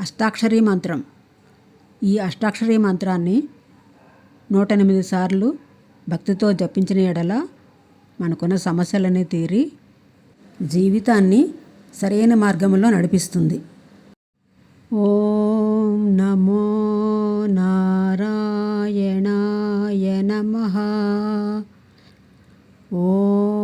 అష్టాక్షరి మంత్రం. ఈ అష్టాక్షరీ మంత్రాన్ని నూట ఎనిమిది సార్లు భక్తితో జపించిన ఎడల మనకున్న సమస్యలన్నీ తీరి జీవితాన్ని సరైన మార్గంలో నడిపిస్తుంది. ఓం నమో నారాయణాయ నమ. ఓ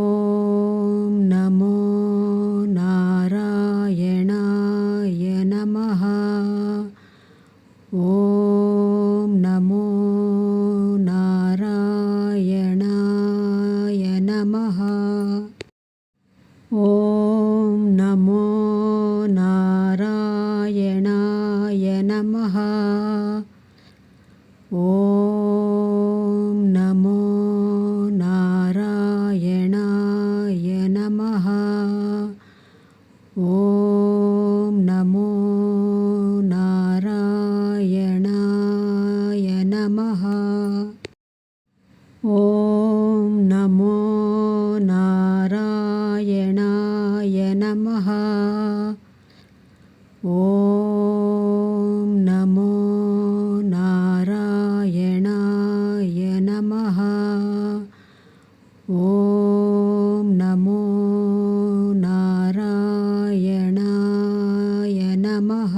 नमः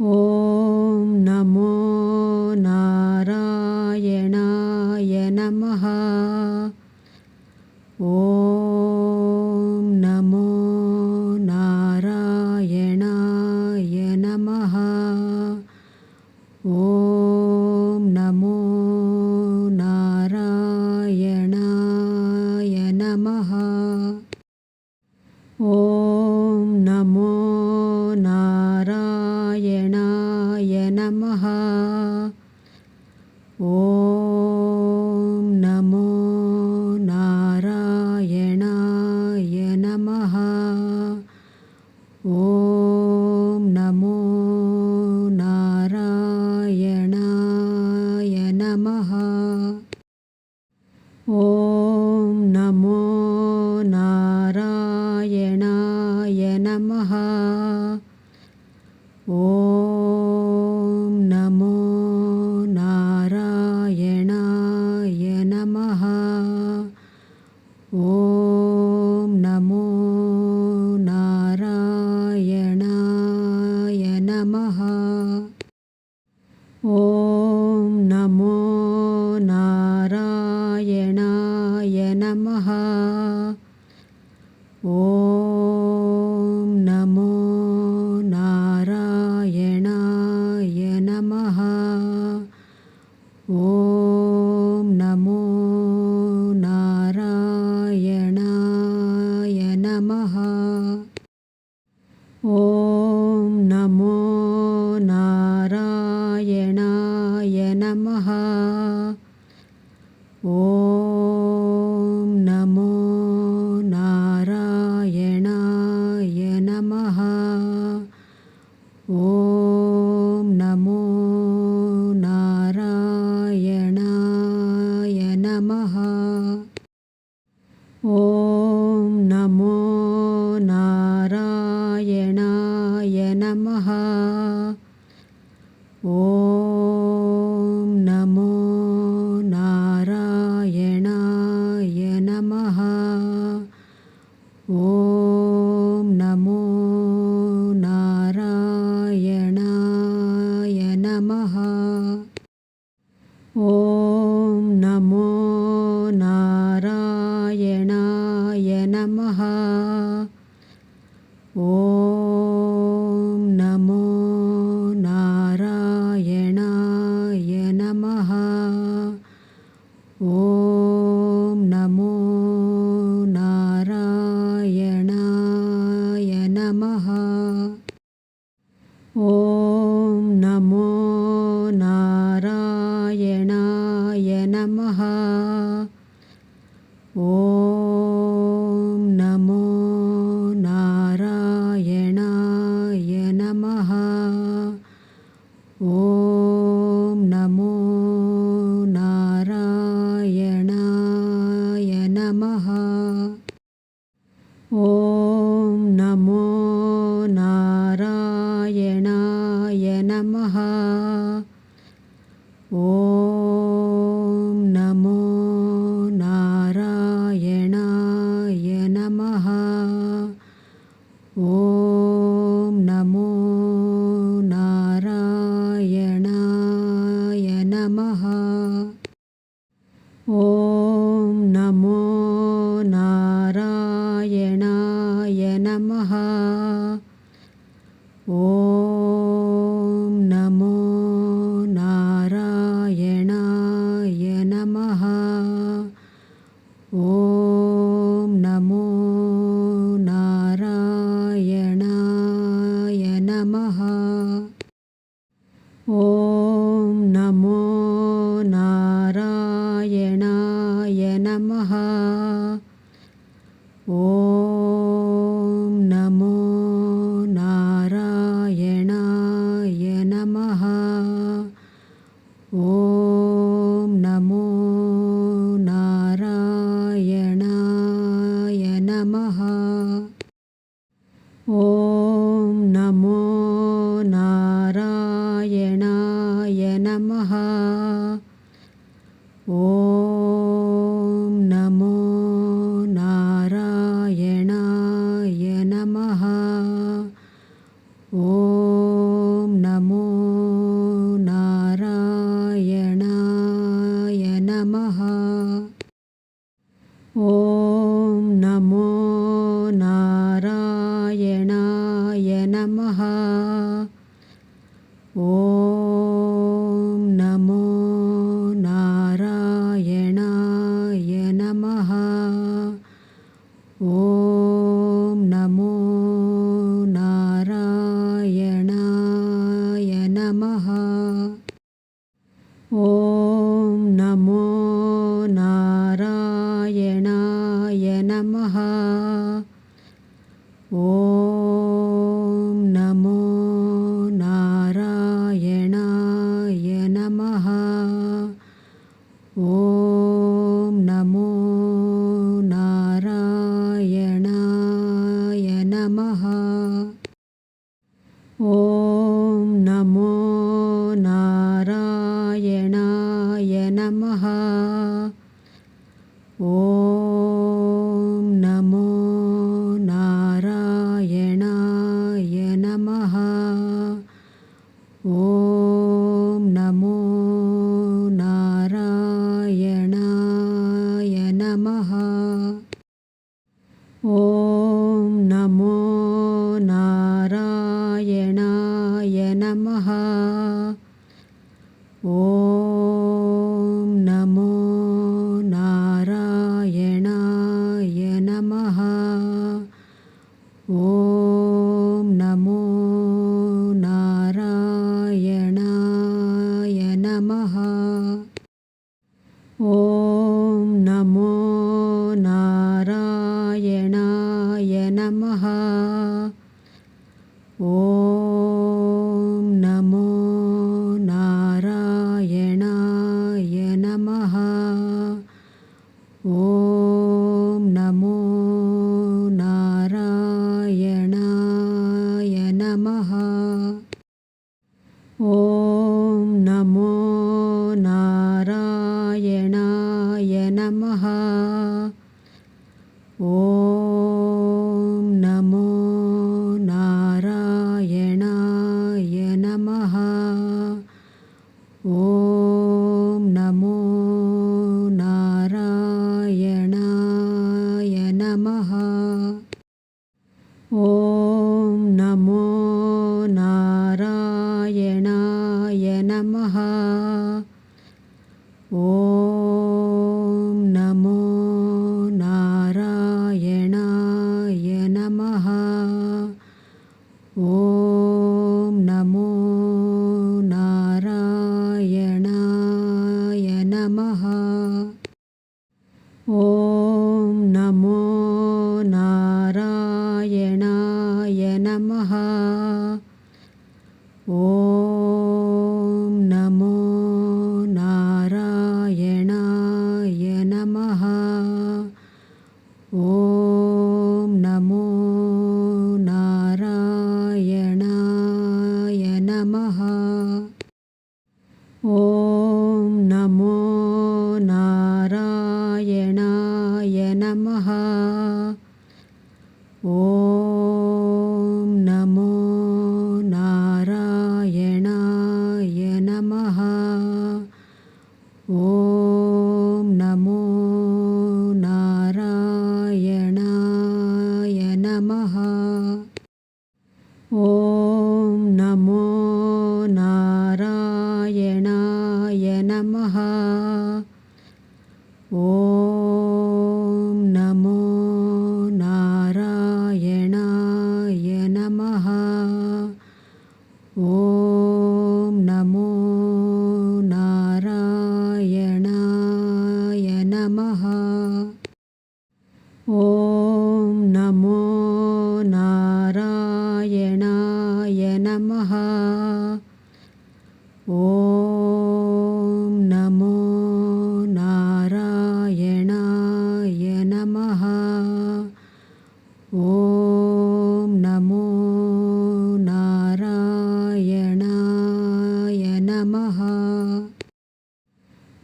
ॐ नमो ஓ Oh. 哦。नमः। ओ नमः ॐ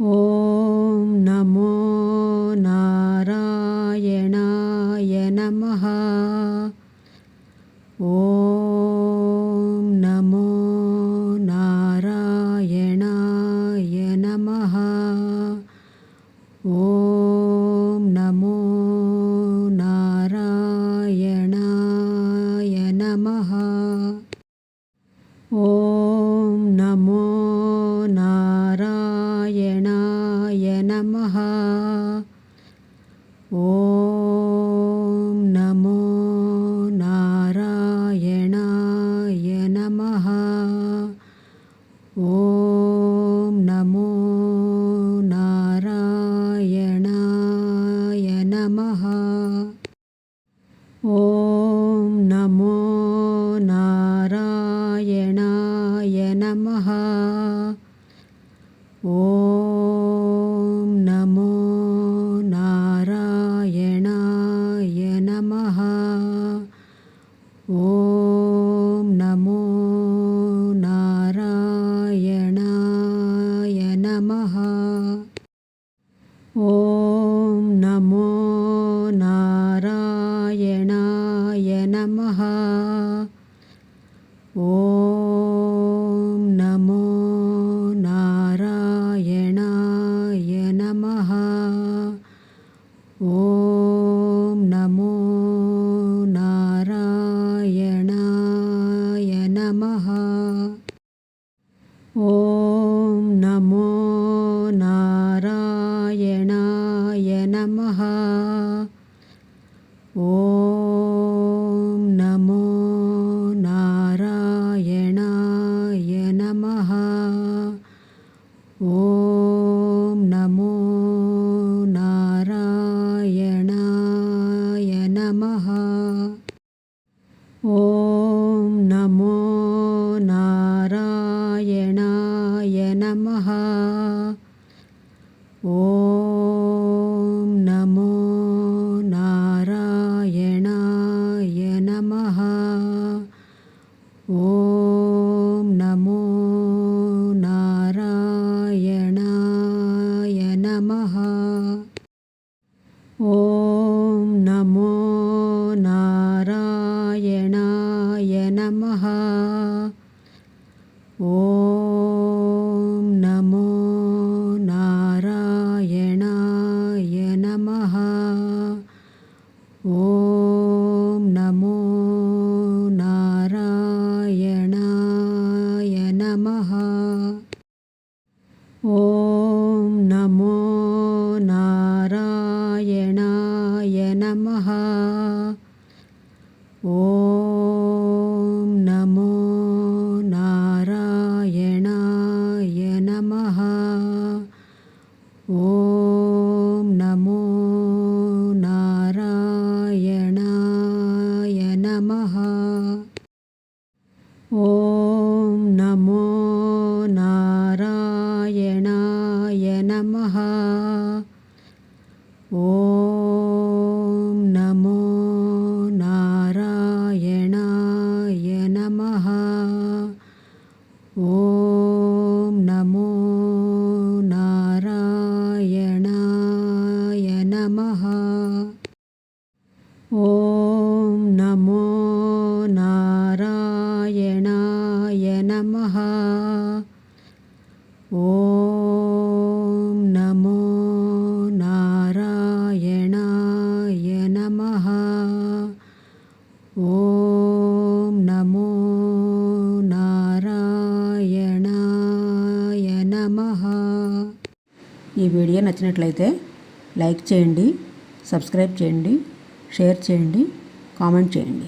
ஓம் நமோ நாராயணாய நமஹா. ஓம் நமோ நாராயணாய நமஹா. ஓம் நமோ நாராயணாய நமஹா. ஓம் நமோ நாராயண नमः ॐ नमो नारायणाय नमः ॐ नमो नारायणाय नमः ॐ नमो नारायणाय नमः ॐ ஓம் நமோ நாராயணாய நம ஓம் ॐ नमो नारायणाय नमः ॐ नमो నారాయణాయ నమః ఈ వీడియో నచ్చినట్లయితే లైక్ చేయండి సబ్స్క్రైబ్ చేయండి షేర్ చేయండి కామెంట్ చేయండి